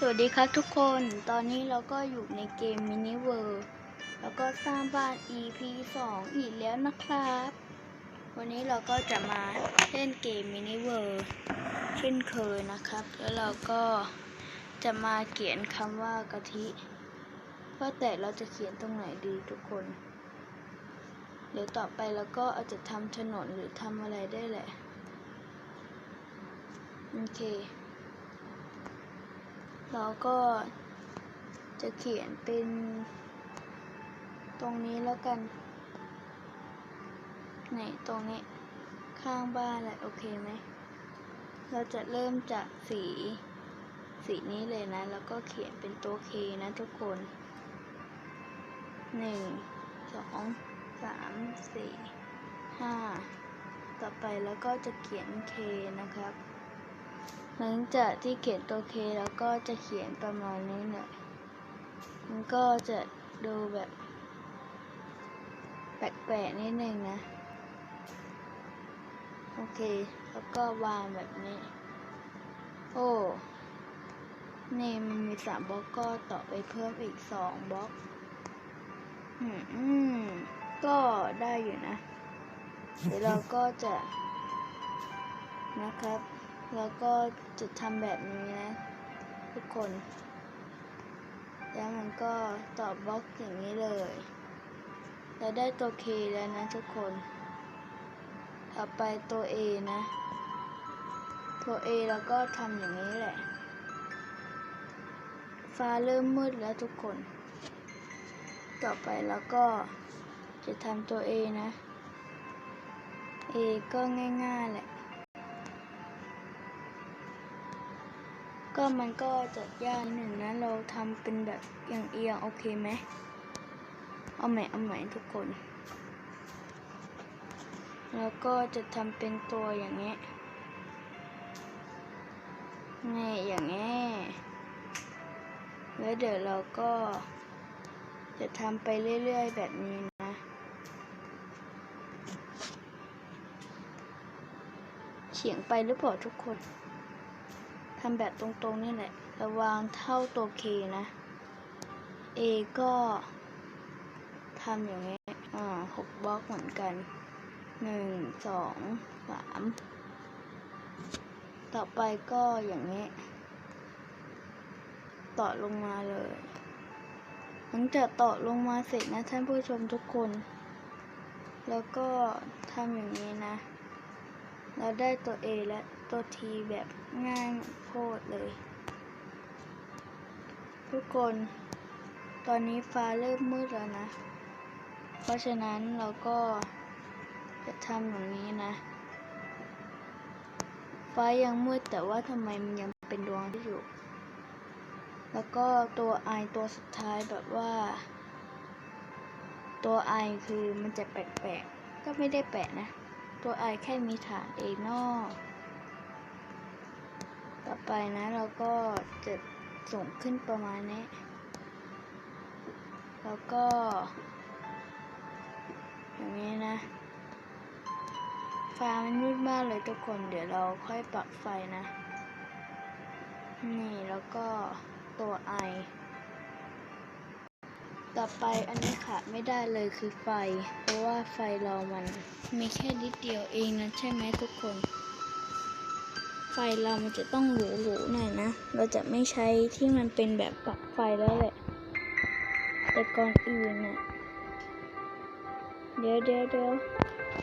สวัสดีครับทุกคน ตอนนี้เราก็อยู่ในเกมมินิเวิร์แล้วก็สร้างบ้าน EP 2 อีกแล้วนะครับ วันนี้เราก็จะมาเล่นเกมมินิเวิร์เช่นเคยนะครับ แล้วเราก็จะมาเขียนคำว่ากะทิว่าแต่เราจะเขียนตรงไหนดีทุกคน เดี๋ยวต่อไปเราก็อาจจะทำถนนหรือทำอะไรได้แหละ โอเค เราก็จะเขียนเป็นตรงนี้แล้วกันไหนตรงนี้ข้างบ้านแหละโอเคไหม เราจะเริ่มจากสี สีนี้เลยนะ แล้วก็เขียนเป็นตัวเคนะทุกคนหนึ่งสองสามสี่ห้าต่อไปแล้วก็จะเขียนเคนะครับ หลังจากที่เขียนตัวเคแล้วก็จะเขียนประมาณนี้หน่อยมันก็จะดูแบบแปลกๆนิดนึงนะ โอเค แล้วก็วางแบบนี้ โอ้นี่มันมีสามบล็อกก็ต่อไปเพิ่มอีกสองบล็อก อืมก็ได้อยู่นะ เดี๋ยวเราก็จะนะครับ แล้วก็จะทำแบบนี้นะ ทุกคน แล้วมันก็ต่อบล็อกอย่างนี้เลยเราได้ตัว K แล้วนะทุกคน ต่อไปตัว A นะ ตัว A แล้วก็ทำอย่างนี้แหละ ฟ้าเริ่มมืดแล้วทุกคน ต่อไปแล้วก็จะทำตัว A นะ A ก็ง่ายๆแหละ ก็มันก็จะยากนิดหนึ่งนะ เราทำเป็นแบบเอียงๆโอเคไหม เอาใหม่เอาใหม่ทุกคน แล้วก็จะทำเป็นตัวอย่างเงี้ยนี่อย่างเงี้ยแล้วเดี๋ยวเราก็จะทำไปเรื่อยๆแบบนี้นะเฉียงไปหรือเปล่าทุกคน ทำแบบตรงๆนี่แหละ ระวางเท่าตัว K นะ A ก็ทำอย่างนี้อ่าหกบล็อกเหมือนกันหนึ่งสองสามต่อไปก็อย่างนี้ ต่อลงมาเลย หลังจากต่อลงมาเสร็จนะท่านผู้ชมทุกคน แล้วก็ทำอย่างนี้นะ เราได้ตัว A และ ตัว T แบบง่ายโคตรเลย ทุกคน ตอนนี้ฟ้าเริ่มมืดแล้วนะ เพราะฉะนั้นเราก็จะทำอย่างนี้นะ ฟ้ายังมืดแต่ว่าทำไมมันยังเป็นดวงที่อยู่ แล้วก็ตัว I ตัวสุดท้ายแบบว่า ตัว I คือมันจะแปลกๆ ก็ไม่ได้แปลกนะ ตัว I แค่มีฐานเองนอก ต่อไปนะเราก็จะส่งขึ้นประมาณนี้ แล้วก็ อย่างนี้นะฟ้ามันมืดมากเลยทุกคน เดี๋ยวเราค่อยปรับไฟนะ นี่แล้วก็ตัว I ต่อไปอันนี้ขาดไม่ได้เลยคือไฟ เพราะว่าไฟเรามันมีแค่นิดเดียวเองนะใช่ไหมทุกคน ไฟเรามันจะต้องหรูๆหน่อยนะ เราจะไม่ใช้ที่มันเป็นแบบปลั๊กไฟแล้วแหละ แต่ก่อนอื่นน่ะเดี๋ยวเดี๋ยวเดี๋ยว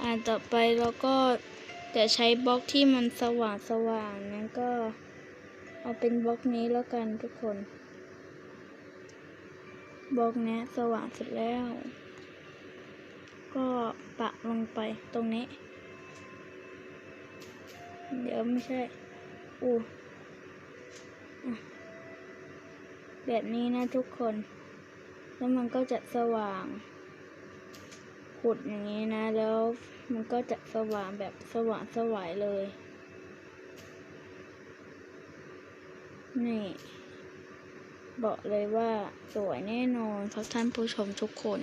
อ่าต่อไปเราก็จะใช้บล็อกที่มันสว่างสว่างนั้นก็เอาเป็นบล็อกนี้แล้วกันทุกคนบล็อกเนี้สว่างเสร็จแล้ว ก็ปะลงไปตรงนี้ เดี๋ยวไม่ใช่อู้แบบนี้นะทุกคน แล้วมันก็จะสว่างขุดอย่างนี้นะ แล้วมันก็จะสว่างแบบสว่างสวายเลย นี่ บอกเลยว่าสวยแน่นอนครับท่านผู้ชมทุกคน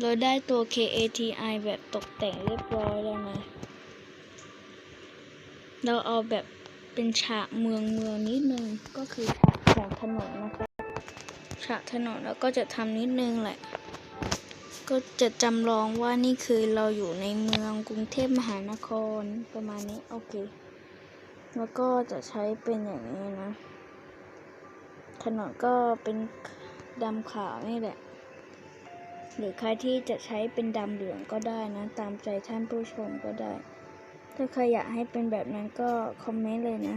โดยได้ตัว KATI แบบตกแต่งเรียบร้อยแล้วนะ เราเอาแบบเป็นฉากเมืองเมืองนิดนึงก็คือฉากของถนนนะคะฉากถนนแล้วก็จะทำนิดนึงแหละ ก็จะจำลองว่านี่คือเราอยู่ในเมืองกรุงเทพมหานครประมาณนี้โอเค แล้วก็จะใช้เป็นอย่างนี้นะ ถนนก็เป็นดำขาวนี่แหละ หรือใครที่จะใช้เป็นดำเหลืองก็ได้นะ ตามใจท่านผู้ชมก็ได้ ถ้าใครอยากให้เป็นแบบนั้นก็คอมเมนต์เลยนะ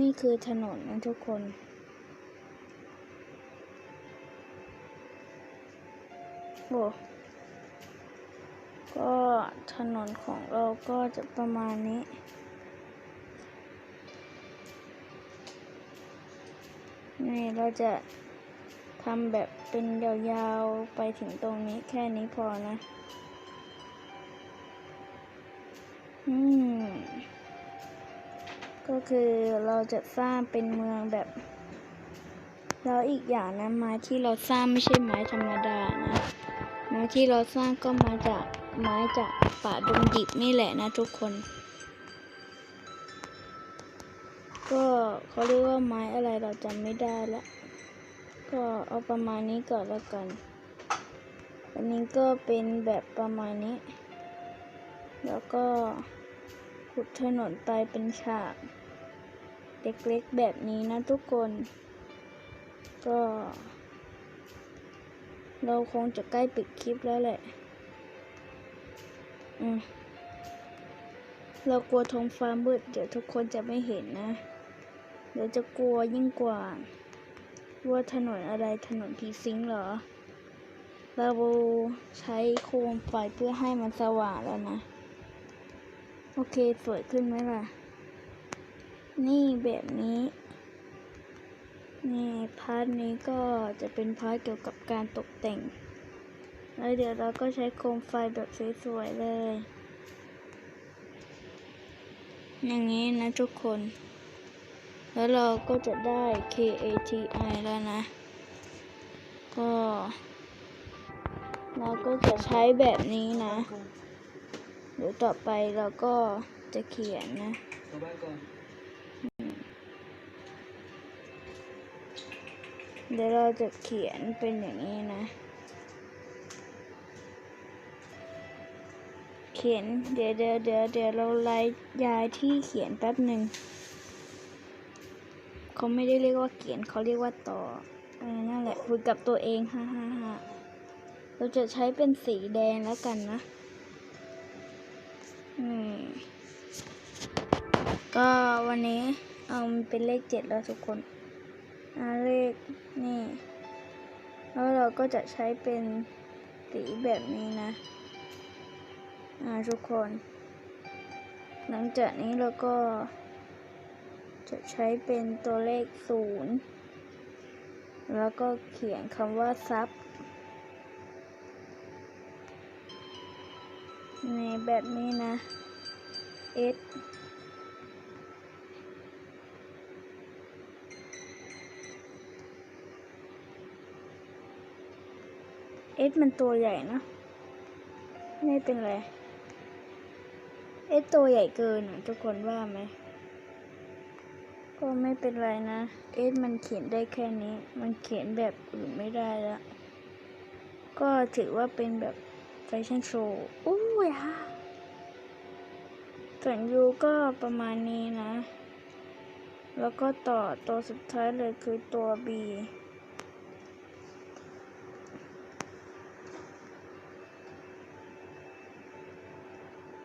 นี่คือถนนนะทุกคนโอ้ก็ถนนของเราก็จะประมาณนี้ นี่เราจะทำแบบเป็นยาวๆ ไปถึงตรงนี้แค่นี้พอนะ ก็คือเราจะสร้างเป็นเมืองแบบ แล้วอีกอย่างนะไม้ที่เราสร้างไม่ใช่ไม้ธรรมดานะไม้ที่เราสร้างก็มาจากไม้จากป่าดงดิบนี่แหละนะทุกคน ก็เขาเรียกว่าไม้อะไรเราจำไม่ได้ละก็เอาประมาณนี้ก่อนแล้วกัน อันนี้ก็เป็นแบบประมาณนี้ แล้วก็ ขุดถนนไปเป็นฉาก เล็กๆแบบนี้นะทุกคน ก็ เราคงจะใกล้ปิดคลิปแล้วแหละ อืมเรากลัวท้องฟ้ามืดเดี๋ยวทุกคนจะไม่เห็นนะ เดี๋ยวจะกลัวยิ่งกว่า ว่าถนนอะไรถนนผีสิงเหรอ เราใช้โคมไฟเพื่อให้มันสว่างแล้วนะ อเคสวยขึ้นไหมล่ะ นี่แบบนี้ นี่พาร์ทนี้ก็จะเป็นพาร์ทเกี่ยวกับการตกแต่ง แล้วเดี๋ยวเราก็ใช้โคมไฟแบบสวยๆเลย อย่างนี้นะทุกคน แล้วเราก็จะได้ KATI แล้วนะ ก็ เราก็จะใช้แบบนี้นะ ดี๋ยวต่อไปเราก็จะเขียนนะเดี๋ยวเราจะเขียนเป็นอย่างนี้นะ เขียนเดี๋ยวเดี๋ยวเดี๋ยวเดี๋ยวเราไล่ย้ายที่เขียนแป๊บหนึ่งเขาไม่ได้เรียกว่าเขียนเขาเรียกว่าต่อเออนั่นแหละคุยกับตัวเองฮ่าฮ่าฮ่าเราจะใช้เป็นสีแดงแล้วกันนะ ก็วันนี้เอามันเป็นเลขเจ็ดแล้วทุกคนอ่าเลขนี่ แล้วเราก็จะใช้เป็นสีแบบนี้นะทุกคน หลังจากนี้เราก็ จะใช้เป็นตัวเลขศูนย์แล้วก็เขียนคำว่าซับ นแบบนี้นะ S เอสมันตัวใหญ่นะ ไม่เป็นไร เอสตัวใหญ่เกินทุกคนว่าไหม ก็ไม่เป็นไรนะ เอสมันเขียนได้แค่นี้ มันเขียนแบบอื่นไม่ได้แล้ว ก็ถือว่าเป็นแบบ แฟชั่นโชว์อู้ยฮะส่วนยูก็ประมาณนี้นะ แล้วก็ต่อตัวสุดท้ายเลยคือตัว B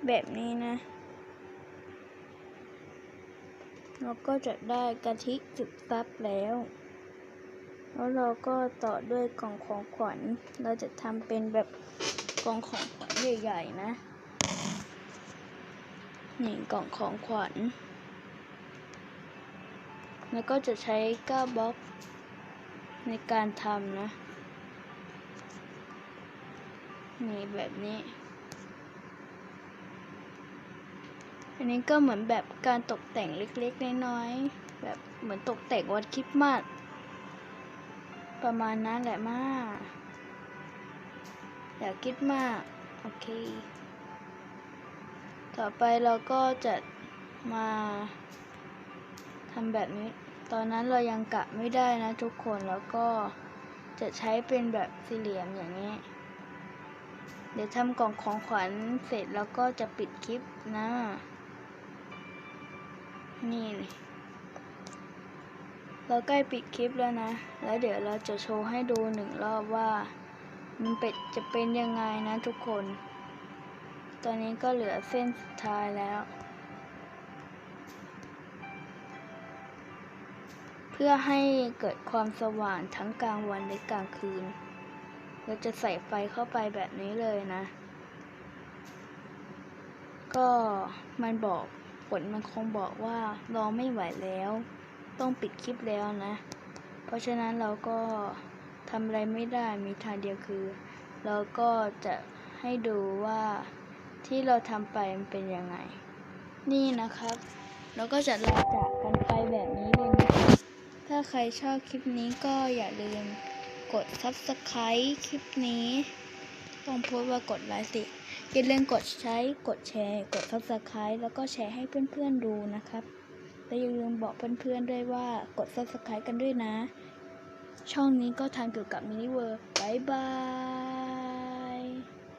แบบนี้นะ เราก็จะได้กะทิจุดซับแล้ว แล้วเราก็ต่อด้วยกล่องของขวัญ เราจะทำเป็นแบบ กล่องของขวัญใหญ่ๆนะ นี่กล่องของขวัญ แล้วก็จะใช้ก้าบล็อกในการทำนะ นี่แบบนี้ อันนี้ก็เหมือนแบบการตกแต่งเล็กๆ น้อยๆ แบบเหมือนตกแต่งวันคริสต์มาสประมาณนั้นแหละมาก อย่าคิดมาก โอเค ต่อไปเราก็จะมาทำแบบนี้ ตอนนั้นเรายังกะไม่ได้นะทุกคน แล้วก็จะใช้เป็นแบบสี่เหลี่ยมอย่างนี้ เดี๋ยวทำกล่องของขวัญเสร็จแล้วก็จะปิดคลิปนะ นี่เราใกล้ปิดคลิปแล้วนะ แล้วเดี๋ยวเราจะโชว์ให้ดูหนึ่งรอบว่า มันเป็ดจะเป็นยังไงนะทุกคน ตอนนี้ก็เหลือเส้นสุดท้ายแล้ว เพื่อให้เกิดความสว่างทั้งกลางวันและกลางคืน เราจะใส่ไฟเข้าไปแบบนี้เลยนะ ก็มันบอกผลมันคงบอกว่ารอไม่ไหวแล้ว ต้องปิดคลิปแล้วนะ เพราะฉะนั้นเราก็ ทำอะไรไม่ได้มีทางเดียวคือ เราก็จะให้ดูว่าที่เราทำไปมันเป็นยังไง นี่นะครับ เราก็จะลาจากกันไปแบบนี้เลยนะครับถ้าใครชอบคลิปนี้ก็อย่าลืมกด subscribe คลิปนี้ต้องพูดว่ากดไลค์สิอย่าลืมกดใช้กดแชร์ กด subscribe แล้วก็แชร์ให้เพื่อนๆดูนะครับและอย่าลืมบอกเพื่อนๆด้วยว่ากด subscribe กันด้วยนะ ช่องนี้ก็ทำเกี่ยวกับมินิเวิร์บายบาย